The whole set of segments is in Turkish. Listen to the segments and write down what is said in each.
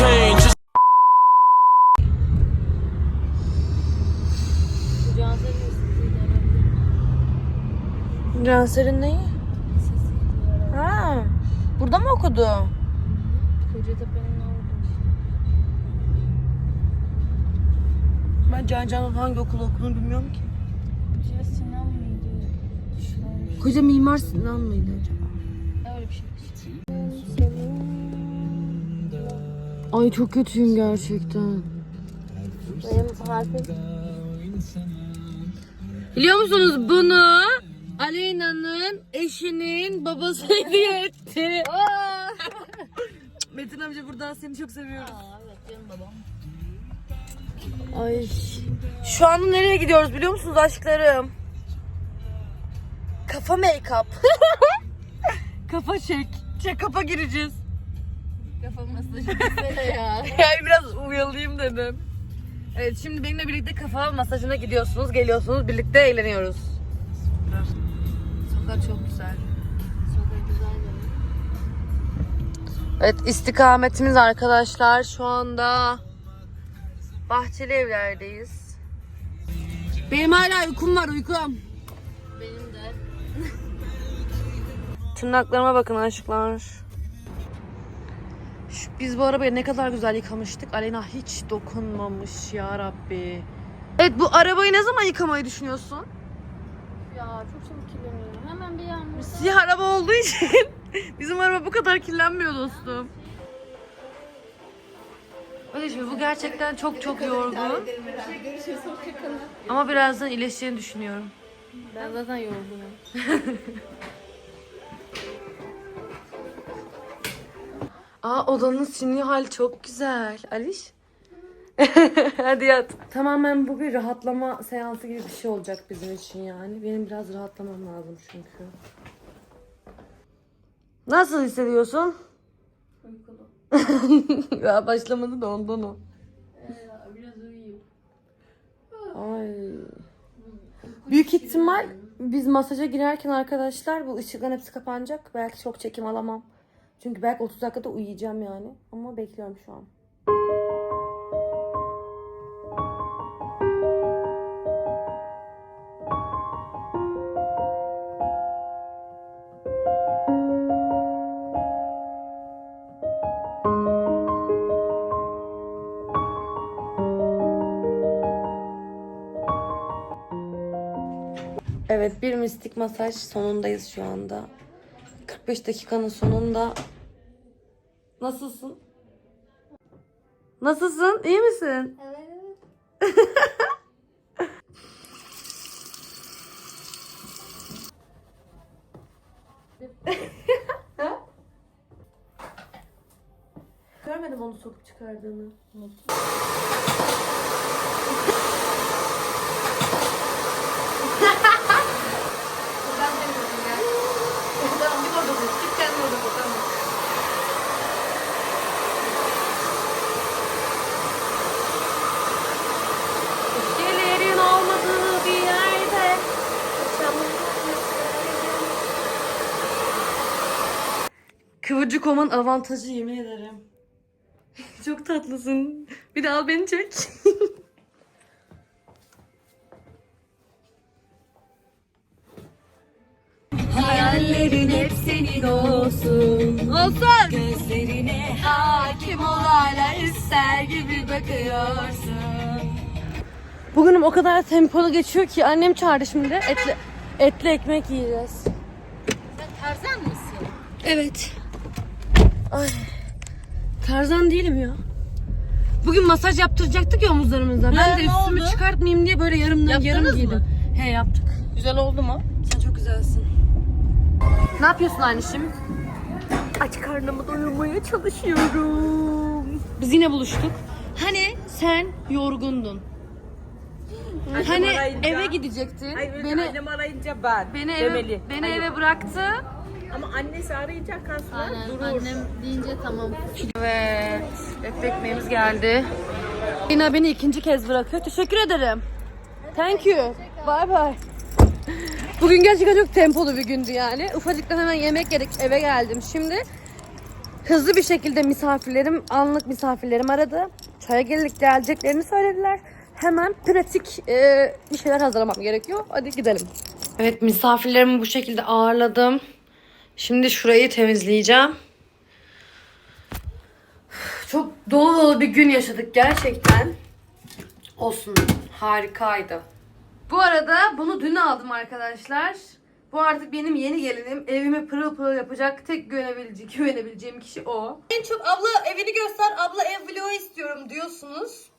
herhalde. Canser'in neyi? Ha. Burada mı okudu? Kocatepe'nin. Ben Can Can'ın hangi okulu okuduğunu bilmiyorum ki. Koca Sinan mıydı? Koca Mimar Sinan mıydı acaba? Ay çok kötüyüm gerçekten. Benim harfim Biliyor musunuz bunu Aleyna'nın eşinin babası hediye etti. Metin amca buradan seni çok seviyoruz. Aa, evet canım babam. Ay. Şu anda nereye gidiyoruz biliyor musunuz aşklarım? Kafa make-up. kafa çek. Kafa gireceğiz. Kafam nasıl düşünsene ya. Yani biraz uyalayayım dedim. Evet şimdi benimle birlikte kafa masajına gidiyorsunuz, geliyorsunuz, birlikte eğleniyoruz. Sokak çok güzel. Sokak güzel de. Evet istikametimiz arkadaşlar şu anda Bahçeli evlerdeyiz. Benim hala uykum var uykum. Benim de. Tırnaklarıma bakın aşklar. Şu, biz bu arabayı ne kadar güzel yıkamıştık. Aleyna hiç dokunmamış ya Rabbi. Evet bu arabayı ne zaman yıkamayı düşünüyorsun? Ya çok çabuk kirleniyorum. Hemen bir yağmurda. Siyah araba olduğu için bizim araba bu kadar kirlenmiyor dostum. Şimdi bu gerçekten çok çok yorgun. Ama birazdan iyileşeceğini düşünüyorum. Ben zaten yorgunum. Aa odanın sinir hali çok güzel. Aliş. Hadi yat. Tamamen bu bir rahatlama seansı gibi bir şey olacak bizim için yani. Benim biraz rahatlamam lazım çünkü. Nasıl hissediyorsun? Uykulu. ya başlamadı da ondan o. Ee, biraz uyuyayım. Ay. Büyük ihtimal biz masaja girerken arkadaşlar bu ışıkların hepsi kapanacak. Belki çok çekim alamam. Çünkü belki 30 dakikada uyuyacağım yani. Ama bekliyorum şu an. Evet bir mistik masaj sonundayız şu anda. 45 dakikanın sonunda. Nasılsın? Nasılsın? İyi misin? Evet. Görmedim onu sokup çıkardığını. Kıvırcık olman avantajı yemin ederim. Çok tatlısın. Bir de al beni çek. Hayallerin hep senin olsun. Olsun. Gözlerine hakim ol hala ister gibi bakıyorsun. Bugünüm o kadar tempolu geçiyor ki annem çağırdı şimdi. Etli, etli ekmek yiyeceğiz. Sen tarzan mısın? Evet. Ay. Tarzan değilim ya. Bugün masaj yaptıracaktık ya omuzlarımızda. Ben de ne üstümü oldu? çıkartmayayım diye böyle yarımdan yarım Yaptınız giydim. mı? He yaptık. Güzel oldu mu? Sen çok güzelsin. Ne yapıyorsun anneciğim? Aç karnımı doyurmaya çalışıyorum. Biz yine buluştuk. Hani sen yorgundun. hani arayınca- eve gidecektin. Hayır önce beni annem arayınca ben. beni eve, demeli. beni Hayır. eve bıraktı. Ama annesi arayınca karşısına Aynen durur. annem deyince tamam. Evet. Etli ekmeğimiz geldi. Lina beni ikinci kez bırakıyor. Teşekkür ederim. Thank you. Bye bye. Bugün gerçekten çok tempolu bir gündü yani. Ufacıktan hemen yemek yedik eve geldim. Şimdi Hızlı bir şekilde misafirlerim, anlık misafirlerim aradı. Çaya geldik geleceklerini söylediler. Hemen pratik e, bir şeyler hazırlamam gerekiyor. Hadi gidelim. Evet misafirlerimi bu şekilde ağırladım. Şimdi şurayı temizleyeceğim. Çok dolu dolu bir gün yaşadık gerçekten. Olsun. Harikaydı. Bu arada bunu dün aldım arkadaşlar. Bu artık benim yeni gelinim. Evimi pırıl pırıl yapacak tek güvenebileceğim, güvenebileceğim kişi o. En çok abla evini göster, abla ev vlogu istiyorum diyorsunuz.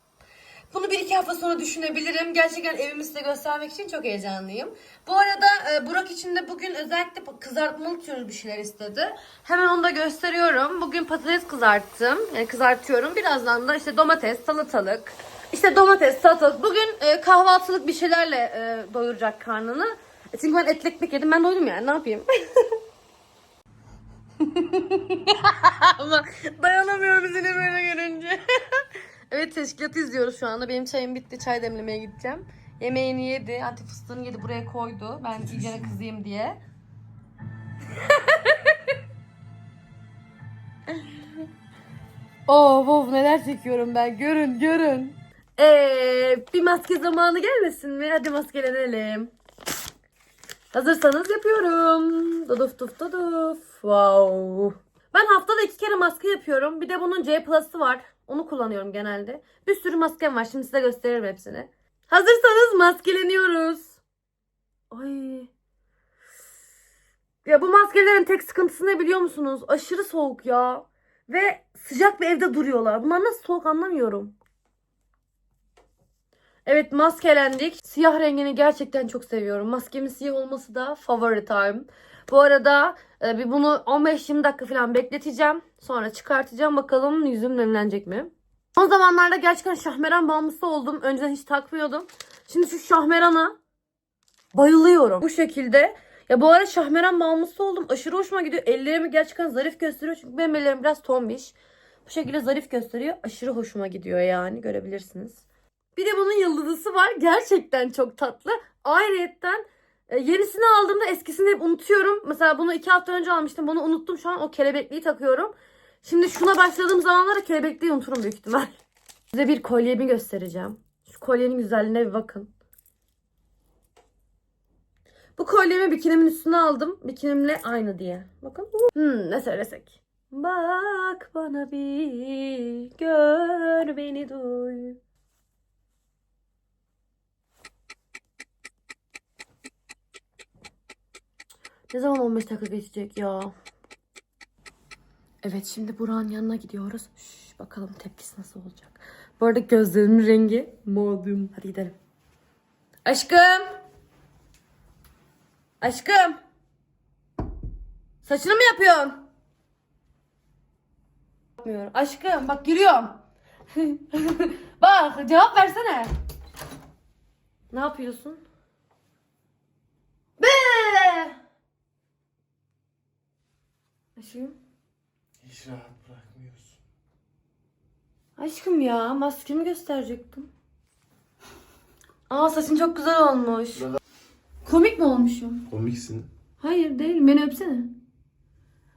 Bunu bir iki hafta sonra düşünebilirim. Gerçekten evimi size göstermek için çok heyecanlıyım. Bu arada e, Burak için de bugün özellikle kızartmalı türlü bir şeyler istedi. Hemen onu da gösteriyorum. Bugün patates kızarttım. Yani kızartıyorum. Birazdan da işte domates, salatalık. İşte domates, salatalık. Bugün e, kahvaltılık bir şeylerle e, doyuracak karnını. E, çünkü ben etli ekmek yedim. Ben doydum yani. Ne yapayım? Ama dayanamıyorum seni böyle görünce. Evet teşkilatı izliyoruz şu anda. Benim çayım bitti. Çay demlemeye gideceğim. Yemeğini yedi. Anti fıstığını yedi. Buraya koydu. Ben iyicene kızayım diye. Oh, oh neler çekiyorum ben. Görün görün. Ee, bir maske zamanı gelmesin mi? Hadi maskelenelim. Hazırsanız yapıyorum. Duduf duf duduf. Wow. Ben haftada iki kere maske yapıyorum. Bir de bunun C Plus'ı var. Onu kullanıyorum genelde. Bir sürü maskem var. Şimdi size gösteririm hepsini. Hazırsanız maskeleniyoruz. Ay. Ya bu maskelerin tek sıkıntısı ne biliyor musunuz? Aşırı soğuk ya. Ve sıcak bir evde duruyorlar. Bunlar nasıl soğuk anlamıyorum. Evet maskelendik. Siyah rengini gerçekten çok seviyorum. Maskemin siyah olması da favoritim. Bu arada e, bir bunu 15-20 dakika falan bekleteceğim. Sonra çıkartacağım. Bakalım yüzüm nemlenecek mi? Son zamanlarda gerçekten şahmeran bağımlısı oldum. Önceden hiç takmıyordum. Şimdi şu şahmerana bayılıyorum. Bu şekilde. Ya bu arada şahmeran bağımlısı oldum. Aşırı hoşuma gidiyor. Ellerimi gerçekten zarif gösteriyor. Çünkü benim ellerim biraz tombiş. Bu şekilde zarif gösteriyor. Aşırı hoşuma gidiyor yani. Görebilirsiniz. Bir de bunun yıldızısı var. Gerçekten çok tatlı. Ayrıyetten e, yenisini aldığımda eskisini hep unutuyorum. Mesela bunu iki hafta önce almıştım. Bunu unuttum. Şu an o kelebekliği takıyorum. Şimdi şuna başladığım zamanlarda kelebekliği unuturum büyük ihtimal. Size bir kolyemi göstereceğim. Şu kolyenin güzelliğine bir bakın. Bu kolyemi bikinimin üstüne aldım. Bikinimle aynı diye. Bakın. Hmm, ne söylesek? Bak bana bir, gör beni duy. Ne zaman 15 dakika geçecek ya? Evet şimdi Burak'ın yanına gidiyoruz. Şş, bakalım tepkisi nasıl olacak. Bu arada gözlerimin rengi modum. Hadi gidelim. Aşkım. Aşkım. Saçını mı yapıyorsun? Yapmıyorum. Aşkım bak giriyorum. bak cevap versene. Ne yapıyorsun? Be! Aşkım. Hiç rahat bırakmıyorsun. Aşkım ya maskemi gösterecektim. Aa saçın çok güzel olmuş. Komik mi olmuşum? Komiksin. Hayır değil. Beni öpsene.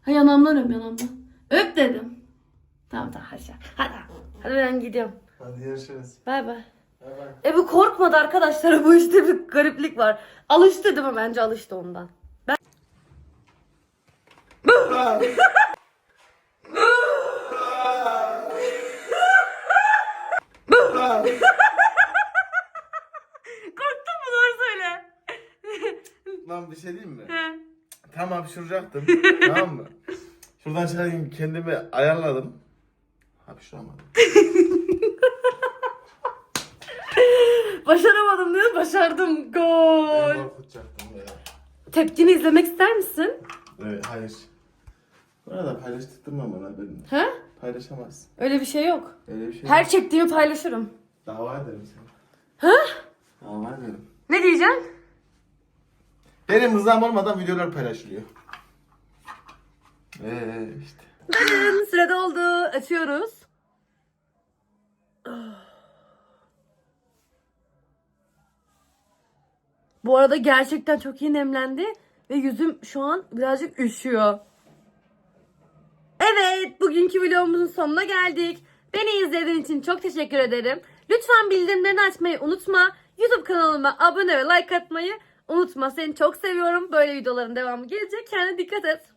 Ha yanağımdan öp yanağımdan. Öp dedim. Tamam tamam hadi. Hadi, hadi ben gidiyorum. Hadi görüşürüz. Bay bay. Bay bay. E bu korkmadı arkadaşlar. Bu işte bir gariplik var. Alıştı değil mi? Bence alıştı ondan. Ben... Korktun mu? Doğru söyle. Lan bir şey diyeyim mi? Tam hapşuracaktım. tamam mı? Şuradan çıkarken kendimi ayarladım. Hapşuramadım. Başaramadım diyor. Başardım. Gol. Ben korkutacaktım ya. Tepkini izlemek ister misin? Evet, hayır. Bu arada paylaştırdım ben bana benimle. He? Paylaşamazsın. Öyle bir şey yok. Öyle bir şey Her yok. çektiğimi paylaşırım. Dava ederim seni. Ha? Dava ederim. Ne diyeceksin? Benim rızam olmadan videolar paylaşılıyor. Eee işte. Sürede oldu. Açıyoruz. Bu arada gerçekten çok iyi nemlendi. Ve yüzüm şu an birazcık üşüyor. Evet bugünkü vlogumuzun sonuna geldik. Beni izlediğin için çok teşekkür ederim. Lütfen bildirimlerini açmayı unutma. YouTube kanalıma abone ve like atmayı unutma. Seni çok seviyorum. Böyle videoların devamı gelecek. Kendine dikkat et.